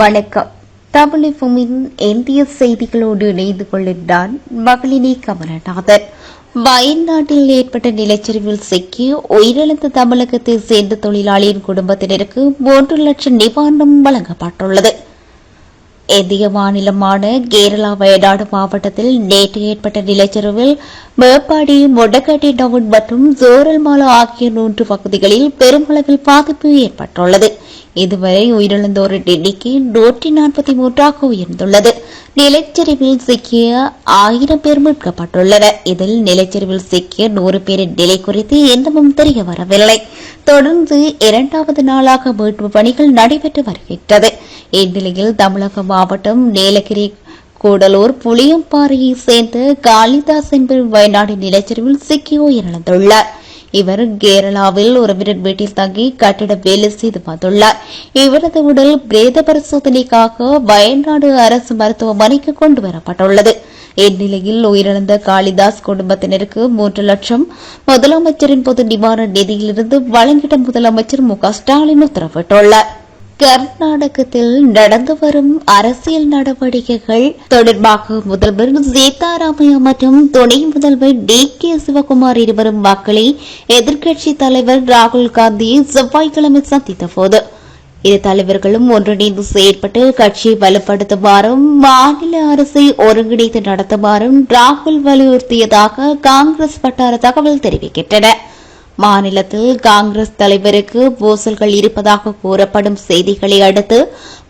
வணக்கம். தமிழகமின் இந்திய செய்திகளோடு இணைந்து கொள்கின்றான் மகளினி கமலநாதன். வயநாட்டில் ஏற்பட்ட நிலச்சரிவில் சிக்கி உயிரிழந்த தமிழகத்தை சேர்ந்த தொழிலாளியின் குடும்பத்தினருக்கு மூன்று லட்சம் நிவாரணம் வழங்கப்பட்டுள்ளது. இந்திய மாநிலமான கேரளா வயநாடு மாவட்டத்தில் நேற்று ஏற்பட்ட நிலச்சரிவில் மேப்பாடி மொடக்கட்டி டவுன் மற்றும் ஜோரல்மாலா ஆகிய மூன்று பகுதிகளில் பெருமளவில் பாதிப்பு ஏற்பட்டுள்ளது. இதுவரை உயிரிழந்தோர் எண்ணிக்கை நூற்றி நாற்பத்தி மூன்றாக உயர்ந்துள்ளது. நிலச்சரிவில் சிக்கிய ஆயிரம் பேர் மீட்கப்பட்டுள்ளனர். இதில் நிலச்சரிவில் சிக்கிய நூறு பேரின் நிலை குறித்து இன்னமும் தெரிய வரவில்லை. தொடர்ந்து இரண்டாவது நாளாக மீட்பு பணிகள் நடைபெற்று வருகின்றது. இந்நிலையில் தமிழக மாவட்டம் நீலகிரி கூடலூர் புளியம்பாறையை சேர்ந்த காளிதாஸ் என்பவர் வயநாடு நிலச்சரிவில் சிக்கி உயிரிழந்துள்ளார். இவர் கேரளாவில் ஒருவரின் வீட்டில் தங்கி கட்டிட வேலை செய்து வந்துள்ளார். இவரது உடல் பிரேத பரிசோதனைக்காக வயநாடு அரசு மருத்துவமனைக்கு கொண்டு வரப்பட்டுள்ளது. இந்நிலையில் உயிரிழந்த காளிதாஸ் குடும்பத்தினருக்கு மூன்று லட்சம் முதலமைச்சரின் பொது நிவாரண நிதியிலிருந்து வழங்கிட முதலமைச்சர் மு க ஸ்டாலின் உத்தரவிட்டுள்ளார். கர்நாடகத்தில் நடந்து வரும் அரசியல் நடவடிக்கைகள் தொடர்பாக முதல்வர் சீதாராமையா மற்றும் துணை முதல்வர் டி கே சிவகுமார் இருவரும் மக்களை எதிர்க்கட்சித் தலைவர் ராகுல் காந்தி செவ்வாய்க்கிழமை சந்தித்த போது இரு தலைவர்களும் ஒன்றிணைந்து செயற்பட்டு கட்சியை வலுப்படுத்துமாறும் மாநில அரசை ஒருங்கிணைத்து நடத்துமாறும் ராகுல் வலியுறுத்தியதாக காங்கிரஸ் வட்டார தகவல் தெரிவிக்கின்றன. மாநிலத்தில் காங்கிரஸ் தலைவருக்கு பூசல்கள் இருப்பதாக கூறப்படும் செய்திகளை அடுத்து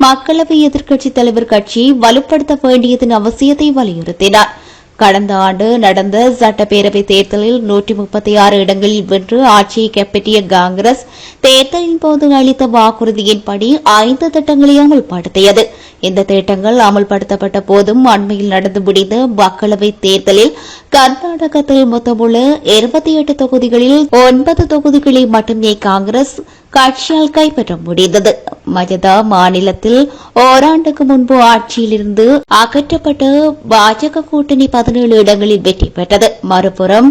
மக்களவை எதிர்க்கட்சித் தலைவர் கட்சியை வலுப்படுத்த வேண்டியதன் அவசியத்தை வலியுறுத்தினார். கடந்த ஆண்டு நடந்த சட்டப்பேரவை தேர்தலில் நூற்றி முப்பத்தி ஆறு இடங்களில் வென்று ஆட்சியை கைப்பற்றிய காங்கிரஸ் தேர்தலின் போது அளித்த வாக்குறுதியின்படி ஐந்து திட்டங்களை அமல்படுத்தியது. இந்த திட்டங்கள் அமல்படுத்தப்பட்ட போதும் அண்மையில் நடந்து முடிந்த மக்களவைத் தேர்தலில் கர்நாடகத்தில் மொத்தமுள்ள இருபத்தி எட்டு தொகுதிகளில் ஒன்பது தொகுதிகளை மட்டுமே காங்கிரஸ் கட்சியால் கைப்பற்ற முடிந்தது. மஜதா மாநிலத்தில் ஓராண்டுக்கு முன்பு ஆட்சியிலிருந்து அகற்றப்பட்ட பாஜக கூட்டணி பதினேழு இடங்களில் வெற்றி பெற்றது. மறுபுறம்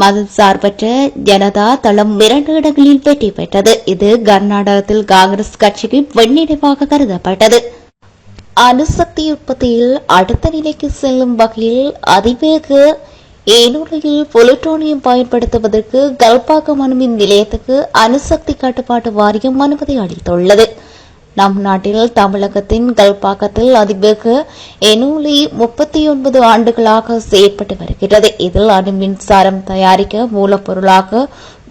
மதம் சார்பற்ற ஜனதா தளம் இரண்டு இடங்களில் வெற்றி பெற்றது. இது கர்நாடகத்தில் காங்கிரஸ் கட்சிக்கு வெண்ணிடைவாக கருதப்பட்டது. அணுசக்தி உற்பத்தியில் அடுத்த நிலைக்கு செல்லும் வகையில் அதிவேக ஏனூரில் புளுட்டோனியம் பயன்படுத்துவதற்கு கல்பாக்கம் அணுமின் நிலையத்துக்கு அணுசக்தி கட்டுப்பாட்டு வாரியம் அனுமதி அளித்துள்ளது. நம் நாட்டில் தமிழகத்தின் கல்பாக்கத்தில் அதிவேக எனூலி முப்பத்தி ஒன்பது ஆண்டுகளாக செயற்பட்டு வருகிறது. இதில் அணு மின்சாரம் தயாரிக்க மூலப்பொருளாக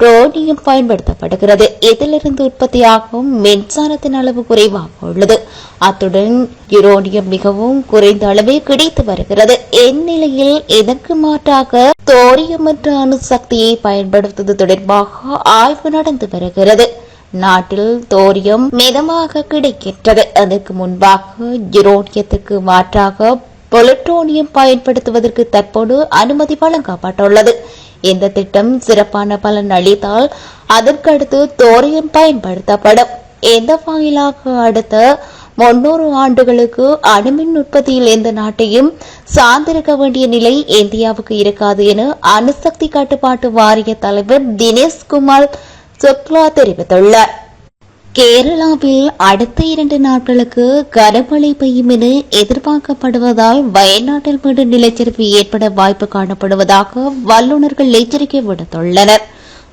ரோனியம் பயன்படுத்தப்படுகிறது. இதிலிருந்து உற்பத்தியாகும் மின்சாரத்தின் அளவு குறைவாக உள்ளது. அத்துடன் யுரோனியம் மிகவும் குறைந்த அளவே கிடைத்து வருகிறது. இந்நிலையில் இதற்கு மாற்றாக தோரியம் என்ற அணுசக்தியை பயன்படுத்துவது தொடர்பாக ஆய்வு நடந்து வருகிறது. நாட்டில் தோரியம் மிதமாக கிடைக்கின்றது. அதற்கு முன்பாக யுரோனியத்துக்கு மாற்றாக பொலிட்டோனியம் பயன்படுத்துவதற்கு தற்போது அனுமதி வழங்கப்பட்டுள்ளது. இந்த திட்டம் சிறப்பான பலன் அளித்தால் அதற்கடுத்து தோரியம் பயன்படுத்தப்படும். எந்த வாயிலாக அடுத்த முன்னூறு ஆண்டுகளுக்கு அணுமின் உற்பத்தியில் எந்த நாட்டையும் சார்ந்திருக்க வேண்டிய நிலை இந்தியாவுக்கு இருக்காது என அணுசக்தி கட்டுப்பாட்டு வாரிய தலைவர் தினேஷ் குமார் சுக்லா தெரிவித்துள்ளார். கேரளாவில் அடுத்த இரண்டு நாட்களுக்கு கனமழை பெய்யும் என எதிர்பார்க்கப்படுவதால் வயநாட்டில் மீண்டும் நிலச்சரிவு ஏற்பட வாய்ப்பு காணப்படுவதாக வல்லுநர்கள் எச்சரிக்கை விடுத்துள்ளனர்.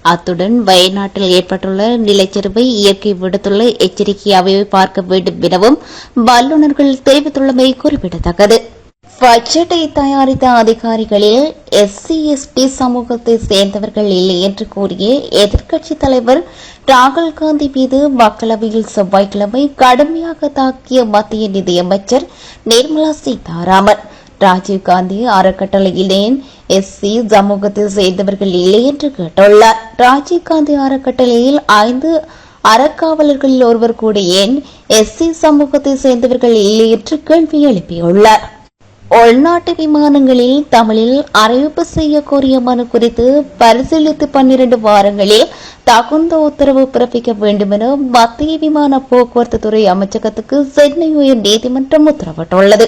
அத்துடன் வயநாட்டில் ஏற்பட்டுள்ள நிலச்சரிவை இயற்கை விடுத்துள்ள எச்சரிக்கையாகவே பார்க்க வேண்டும் எனவும் வல்லுநர்கள் தெரிவித்துள்ளமை குறிப்பிடத்தக்கது. பட்ஜெட்டை தயாரித்த அதிகாரிகளில் எஸ்சி எஸ்டி சமூகத்தை சேர்ந்தவர்கள் இல்லை என்று கூறிய எதிர்க்கட்சித் தலைவர் ராகுல் காந்தி மீது மக்களவையில் செவ்வாய்க்கிழமை கடுமையாக தாக்கிய மத்திய நிதியமைச்சர் நிர்மலா சீதாராமன். ராஜீவ்காந்தி அறக்கட்டளையிலேன் எஸ்சி சமூகத்தை சேர்ந்தவர்கள் இல்லை என்று கேட்டுள்ளார். ராஜீவ்காந்தி அறக்கட்டளையில் ஐந்து அறக்காவலர்களில் ஒருவர் கூட ஏன் எஸ்சி சமூகத்தை சேர்ந்தவர்கள் இல்லை என்று கேள்வி எழுப்பியுள்ளார். உள்நாட்டு விமானங்களில் தமிழில் அறிவிப்பு செய்ய கோரிய மனு குறித்து பரிசீலித்து பன்னிரண்டு வாரங்களில் தகுந்த உத்தரவு பிறப்பிக்க வேண்டும் என மத்திய விமான போக்குவரத்து துறை அமைச்சகத்துக்கு சென்னை உயர் நீதிமன்றம் உத்தரவிட்டுள்ளது.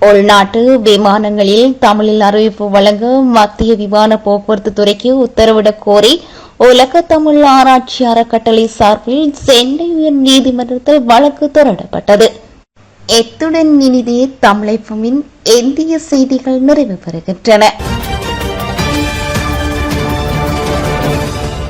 உள்நாட்டு விமானங்களில் தமிழில் அறிவிப்பு வழங்க மத்திய விமான போக்குவரத்து துறைக்கு உத்தரவிடக் கோரி உலக தமிழ் ஆராய்ச்சி அறக்கட்டளை சார்பில் சென்னை உயர் நீதிமன்றத்தில் வழக்கு தொடரப்பட்டது. எத்துடன் இனிதே தமிழப்பமின் இந்திய செய்திகள் நிறைவு பெறுகின்றன.